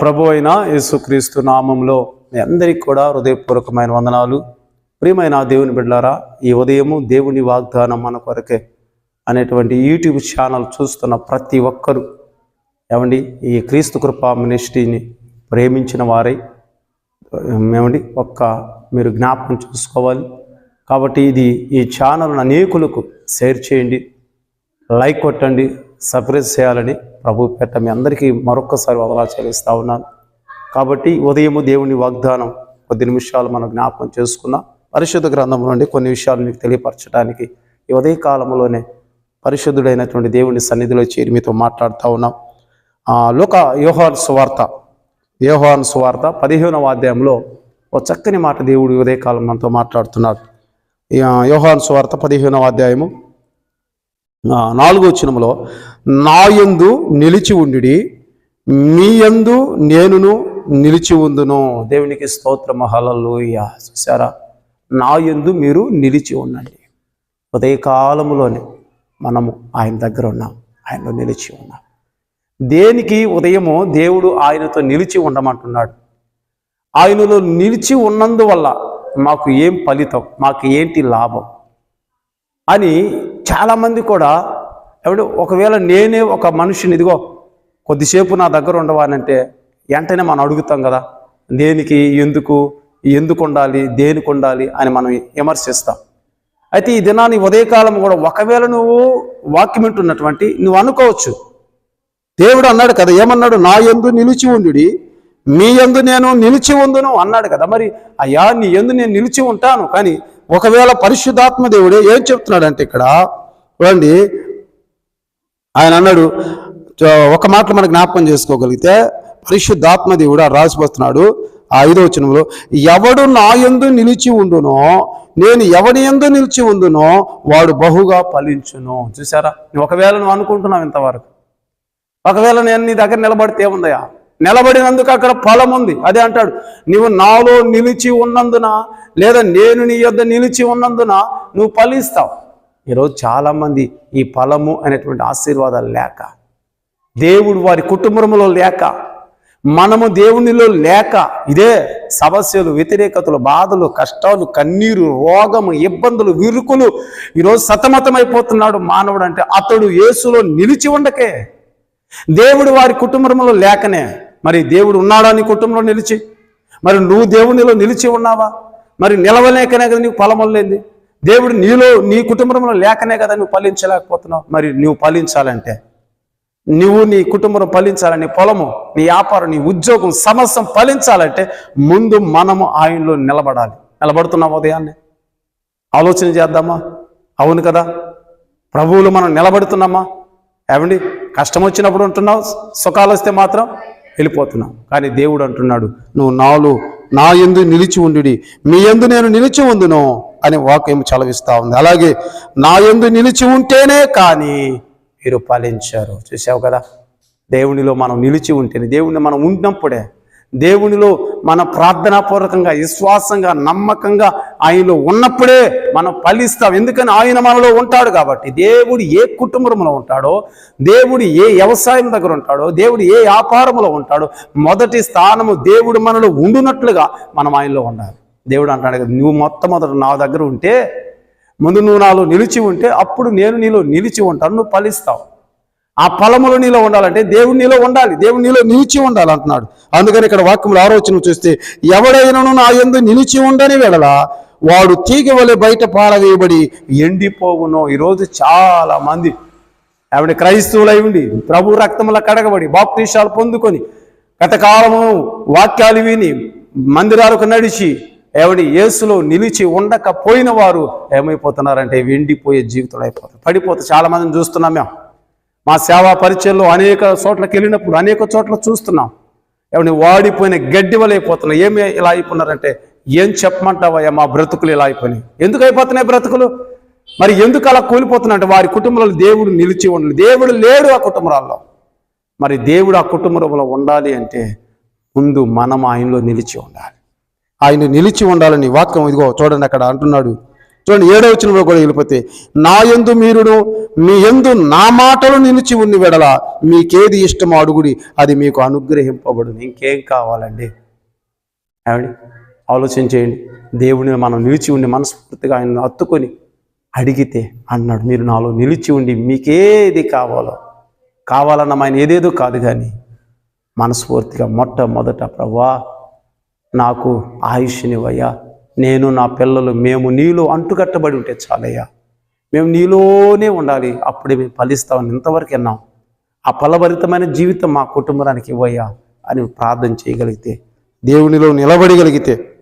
ప్రభు అయిన యేసుక్రీస్తు నామంలో మీ అందరికీ కూడా హృదయపూర్వకమైన వందనాలు. ప్రియమైన దేవుని బిడ్డారా ఈ ఉదయము దేవుని వాగ్దానం మన కొరకే అనేటువంటి యూట్యూబ్ ఛానల్ చూస్తున్న ప్రతి ఒక్కరూ ఏమండి ఈ క్రీస్తు కృపా మినిస్ట్రీని ప్రేమించిన వారై ఏమండి ఒక్క మీరు జ్ఞాపకం చూసుకోవాలి. కాబట్టి ఇది ఈ ఛానల్ అనేకులకు షేర్ చేయండి లైక్ కొట్టండి సపరేట్ చేయాలని ప్రభు పెట్ట మీ అందరికీ మరొక్కసారి వదలా చెల్లిస్తా ఉన్నాను. కాబట్టి ఉదయము దేవుని వాగ్దానం కొద్ది నిమిషాలు మనం జ్ఞాపకం చేసుకున్నాం పరిశుద్ధ గ్రంథం నుండి కొన్ని విషయాలు మీకు తెలియపరచడానికి ఈ ఉదయ కాలంలోనే పరిశుద్ధుడైనటువంటి దేవుని సన్నిధిలో చేరి మీతో మాట్లాడుతూ ఉన్నాం. లోక యోహాన్ సువార్త యోహాన్ సువార్త పదిహేనవ అధ్యాయంలో ఒక చక్కని మాట దేవుడు ఉదయకాలం మనతో మాట్లాడుతున్నాడు. ఈ, యోహాన్ సువార్త పదిహేనవ అధ్యాయము నాలుగో చినములో నాయందు నిలిచి ఉండి మీ యందు నేనును నిలిచి ఉందును. దేవునికి స్తోత్రం హల్లెలూయా. చూసారా నా యందు మీరు నిలిచి ఉండండి. ఉదయకాలములోనే మనము ఆయన దగ్గర ఉన్నాం ఆయనలో నిలిచి ఉన్నాం. దేనికి ఉదయము దేవుడు ఆయనతో నిలిచి ఉండమంటున్నాడు. ఆయనలో నిలిచి ఉన్నందువల్ల మాకు ఏం ఫలితం మాకు ఏంటి లాభం అని చాలామంది కూడా ఎవడు ఒకవేళ నేనే ఒక మనిషిని ఇదిగో కొద్దిసేపు నా దగ్గర ఉండవానంటే వెంటనే మనం అడుగుతాం కదా దేనికి ఎందుకు ఎందుకు ఉండాలి దేనికి ఉండాలి అని మనం విమర్శిస్తాం. అయితే ఈ దినాన్ని ఉదయకాలం కూడా ఒకవేళ నువ్వు వాక్యం వింటున్నటువంటి నువ్వు అనుకోవచ్చు. దేవుడు అన్నాడు కదా ఏమన్నాడు? నా యందు నిలిచి ఉండుడి మీ ఎందు నేను నిలిచి ఉందును అన్నాడు కదా మరి అయ్యా నీ ఎందు నేను నిలిచి ఉంటాను కానీ ఒకవేళ పరిశుద్ధాత్మ దేవుడే ఏం చెప్తున్నాడంటే ఇక్కడ చూడండి ఆయన అన్నాడు ఒక మాట మనకు జ్ఞాపకం చేసుకోగలిగితే పరిశుద్ధాత్మ దేవుడు రాసిపోతున్నాడు ఆ ఐదో వచనంలో ఎవడు నా ఎందు నిలిచి ఉండునో నేను ఎవడి ఎందు నిలిచి ఉండునో వాడు బహుగా ఫలించును. చూసారా ఒకవేళ నువ్వు అనుకుంటున్నావు ఇంతవరకు. ఒకవేళ నేను నీ దగ్గర నిలబడితే ఏముందయా నిలబడినందుకు అక్కడ ఫలం ఉంది. అదే అంటాడు నువ్వు నాలో నిలిచి ఉన్నందున లేదా నేను నీ యొద్ద నిలిచి ఉన్నందున నువ్వు ఫలిస్తావు. ఈరోజు చాలామంది ఈ ఫలము అనేటువంటి ఆశీర్వాదాలు లేక దేవుడు వారి కుటుంబంలో లేక మనము దేవునిలో లేక ఇదే సమస్యలు వ్యతిరేకతలు బాధలు కష్టాలు కన్నీరు రోగము ఇబ్బందులు విరుకులు ఈరోజు సతమతమైపోతున్నాడు మానవుడు అంటే అతడు యేసులో నిలిచి ఉండకే దేవుడు వారి కుటుంబంలో లేకనే మరి దేవుడు ఉన్నాడా నీ కుటుంబంలో నిలిచి? మరి నువ్వు దేవునిలో నిలిచి ఉన్నావా? మరి నిలవలేకనే కదా నీకు ఫలం దేవుడు నీలో నీ కుటుంబంలో లేకనే కదా నువ్వు ఫలించలేకపోతున్నావు. మరి నువ్వు ఫలించాలంటే నువ్వు నీ కుటుంబం ఫలించాలని పొలము నీ వ్యాపారం నీ ఉద్యోగం సమస్తం ఫలించాలంటే ముందు మనము ఆయనలో నిలబడాలి. నిలబడుతున్నాం ఉదయాన్నే? ఆలోచన చేద్దామా? అవును కదా? ప్రభువులు మనం నిలబడుతున్నామా? ఏమండి? కష్టం వచ్చినప్పుడు ఉంటున్నావు? సుఖాలు వస్తే మాత్రం వెళ్ళిపోతున్నాం కానీ దేవుడు అంటున్నాడు నువ్వు నాలో నా ఎందు నిలిచి ఉండు మీ ఎందు నేను నిలిచి ఉందును అని వాక్యం చలవిస్తా ఉంది. అలాగే నా ఎందు నిలిచి ఉంటేనే కానీ మీరు పాలించారు చూసావు కదా? దేవునిలో మనం నిలిచి ఉంటేనే దేవుని మనం ఉన్నప్పుడే దేవునిలో మన ప్రార్థనాపూర్వకంగా విశ్వాసంగా నమ్మకంగా ఆయనలో ఉన్నప్పుడే మనం ఫలిస్తాం. ఎందుకని? ఆయన మనలో ఉంటాడు కాబట్టి. దేవుడు ఏ కుటుంబంలో ఉంటాడో దేవుడు ఏ వ్యవసాయం దగ్గర ఉంటాడో దేవుడు ఏ వ్యాపారంలో ఉంటాడో మొదటి స్థానము దేవుడు మనలో ఉండునట్లుగా మనం ఆయనలో ఉండాలి. దేవుడు అంటాడు కదా నువ్వు మొట్టమొదట నా దగ్గర ఉంటే ముందు నువ్వు నాలో నిలిచి ఉంటే అప్పుడు నేను నీలో నిలిచి ఉంటాను నువ్వు ఫలిస్తావు. ఆ ఫలములు నీలో ఉండాలంటే దేవుడు నీలో ఉండాలి. దేవుడు నీలో నిలిచి ఉండాలి అంటున్నాడు. అందుకని ఇక్కడ వాక్యములు ఆలోచన చూస్తే ఎవడైనాను నా యందు నిలిచి ఉండని వెళ్ళలా వాడు తీగ వలె బయట పారవేయబడి ఎండిపోవును. ఈరోజు చాలా మంది ఆవిడ క్రైస్తవులై ఉండి ప్రభు రక్తముల కడగబడి బాప్తీషాలు పొందుకొని గతకాలము వాక్యాలు విని మందిరాలకు నడిచి ఎవడి యేసులో నిలిచి ఉండకపోయిన వారు ఏమైపోతున్నారంటే వెండిపోయే జీవితం అయిపోతారు. పడిపోతే చాలా మందిని చూస్తున్నాం మేము. మా సేవా పరిచయంలో అనేక చోట్లకి వెళ్ళినప్పుడు అనేక చోట్ల చూస్తున్నాం. ఎవరిని వాడిపోయిన గడ్డి వలైపోతున్నాం ఏమి ఇలా అయిపోయినారంటే ఏం చెప్పమంటావయ్యా? మా బ్రతుకులు ఇలా అయిపోయినాయి. ఎందుకు అయిపోతున్నాయి బ్రతుకులు? మరి ఎందుకు అలా కూలిపోతున్నాయంటే వారి కుటుంబంలో దేవుడు నిలిచి ఉండాలి దేవుడు లేడు ఆ కుటుంబాల్లో మరి దేవుడు ఆ కుటుంబంలో ఉండాలి అంటే ముందు మనం ఆయనలో నిలిచి ఉండాలి. ఆయన నిలిచి ఉండాలని వాక్యం ఇదిగో చూడండి అక్కడ అంటున్నాడు. చూడండి ఏడో వచనంలో కూడా వెళ్ళిపోతే నా యందు మీరును మీ యందు నా మాటలు నిలిచి ఉన్ని వెడల మీకేది ఇష్టమో అడుగుడి అది మీకు అనుగ్రహింపబడును. ఇంకేం కావాలండి? ఏమండి? ఆలోచన చేయండి. దేవుని మనం నిలిచి ఉండి మనస్ఫూర్తిగా ఆయన అత్తుకొని అడిగితే అన్నాడు మీరు నాలో నిలిచి ఉండి మీకేది కావాలో కావాలన్న ఆయన ఏదేదో కాదు కానీ మనస్ఫూర్తిగా మొట్టమొదట ప్రభా నాకు ఆయుష్నివయ్యా నేను నా పిల్లలు మేము నీలో అంటుకట్టబడి ఉంటే చాలయ్యా. మేము నీలోనే ఉండాలి. అప్పుడే మేము ఫలిస్తామని ఇంతవరకు విన్నాం. ఆ ఫలభరితమైన జీవితం మా కుటుంబానికి ఇవ్వయ్యా అని ప్రార్థన చేయగలిగితే దేవునిలో నిలబడగలిగితే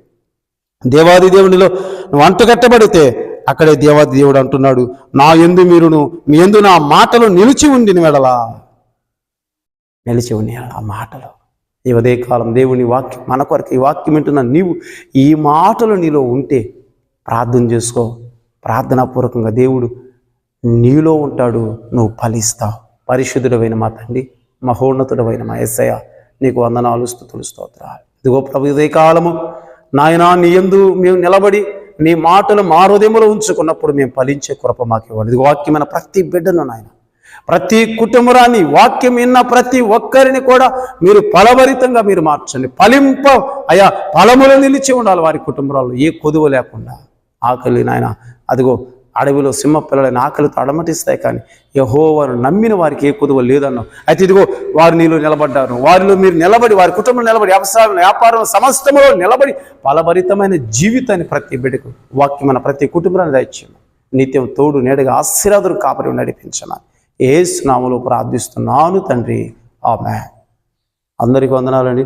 దేవాది దేవునిలో నువ్వు అంటుకట్టబడితే అక్కడే దేవాది దేవుడు అంటున్నాడు నా ఎందు మీరును మీ ఎందు నా మాటలు నిలిచి ఉండిన వెడలా నిలిచి ఉండి ఆ మాటలు. ఈ ఉదయకాలం దేవుని వాక్యం మన కొరకు ఈ వాక్యం వింటున్న నీవు ఈ మాటలు నీలో ఉంటే ప్రార్థన చేసుకో. ప్రార్థనాపూర్వకంగా దేవుడు నీలో ఉంటాడు నువ్వు ఫలిస్తావు పరిశుద్ధుడమైన మా తండ్రి మహోన్నతుడమైన మా ఎస్సయ్య నీకు వందనాలు స్థుతులు స్తోత్రాలు. ఇదిగో ప్రభు ఉదయకాలము నాయనా నీ ఎందు మేము నిలబడి నీ మాటలు మా హృదయంలో ఉంచుకున్నప్పుడు మేము ఫలించే కృప మాకు ఇవ్వండి. ఇది వాక్యమైన ప్రతి బిడ్డను నాయన. ప్రతి కుటుంబరాన్ని వాక్యం విన్న ప్రతి ఒక్కరిని కూడా మీరు ఫలభరితంగా మీరు మార్చండి. ఫలింప అయా ఫలములు నిలిచి ఉండాలి వారి కుటుంబాల్లో ఏ కొదువ లేకుండా. ఆకలి నాయన అదిగో అడవిలో సింహ పిల్లలైన ఆకలితో అడమటిస్తాయి కానీ యహోవారు నమ్మిన వారికి ఏ కుదువ లేదన్నావు. అయితే ఇదిగో వారు నీలో నిలబడ్డారు. వారిలో మీరు నిలబడి వారి కుటుంబం నిలబడి వ్యవసాయం వ్యాపారం సమస్తములో నిలబడి ఫలభరితమైన జీవితాన్ని ప్రతి బిడ్డకు వాక్యమైన ప్రతి కుటుంబాన్ని దయచేయము నిత్యం తోడు నేడుగా ఆశీర్వాదులు కాపరి నడిపించమని ఏ స్నాములు ప్రార్థిస్తున్నాను తండ్రి. ఆమె అందరికీ వందనాలండి.